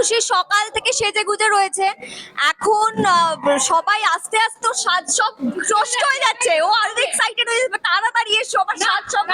মানুষই সকাল থেকে সেজে গুজে রয়েছে। এখন আহ, সবাই আস্তে আস্তে ওর সাজ সব নষ্ট হয়ে যাচ্ছে। ও আরও এক্সাইটেড হয়ে যাবে তাড়াতাড়ি এসো আমার সাজ সব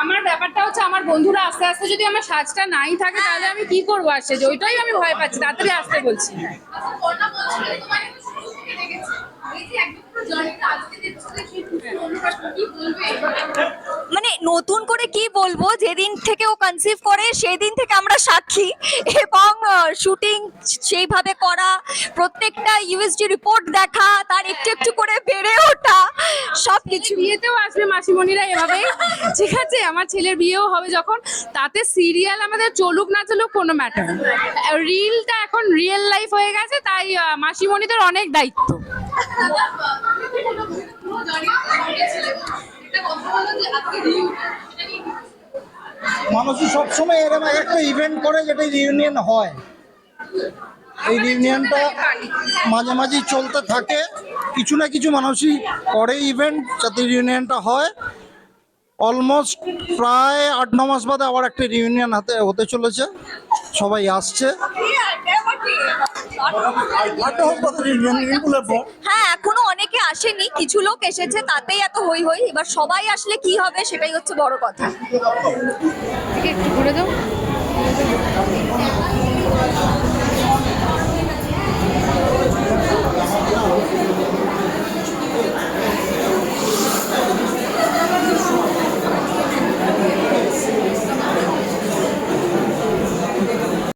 আমার ব্যাপারটা হচ্ছে আমার বন্ধুরা আস্তে আস্তে যদি আমার সাজটা নাই থাকে তাহলে আমি কি করব আসছে যে ওইটাই আমি ভয় পাচ্ছি। তাড়াতাড়ি আসতে বলছি। মানে নতুন করে কি বলব, যেদিন থেকে ও কনসিভ করে সেই দিন থেকে আমরা সাক্ষী। এবং শুটিং সেইভাবে করা, প্রত্যেকটা ইউএসডি রিপোর্ট দেখা, তার একটু একটু করে বেড়ে ওঠা সব কিছু বিয়েতেও আসবে মাসিমণিরা এভাবেই ঠিক আছে, আমার ছেলের বিয়েও হবে যখন। তাতে সিরিয়াল আমাদের চলুক না চলুক, কোনো ম্যাটার রিলটা এখন রিয়েল লাইফ হয়ে গেছে, তাই মাসিমণিদের অনেক দায়িত্ব। মানুষই সবসময় এরকম এক একটা ইভেন্ট করে যেটা ইউনিয়ন হয়। এই ইউনিয়নটা মাঝে মাঝেই চলতে থাকে। কিছু না কিছু মানুষই করে ইভেন্ট যাতে ইউনিয়নটা হয়। অলমোস্ট প্রায় আট, ন মাস বাদে আবার একটা রিউনিয়ন হাতে হতে চলেছে। সবাই আসছে। হ্যাঁ এখনও অনেকে আসেনি। কিছু লোক এসেছে, তাতেই এত হই হই। এবার সবাই আসলে কি হবে সেটাই হচ্ছে বড় কথা। একটু ঘুরে দাও।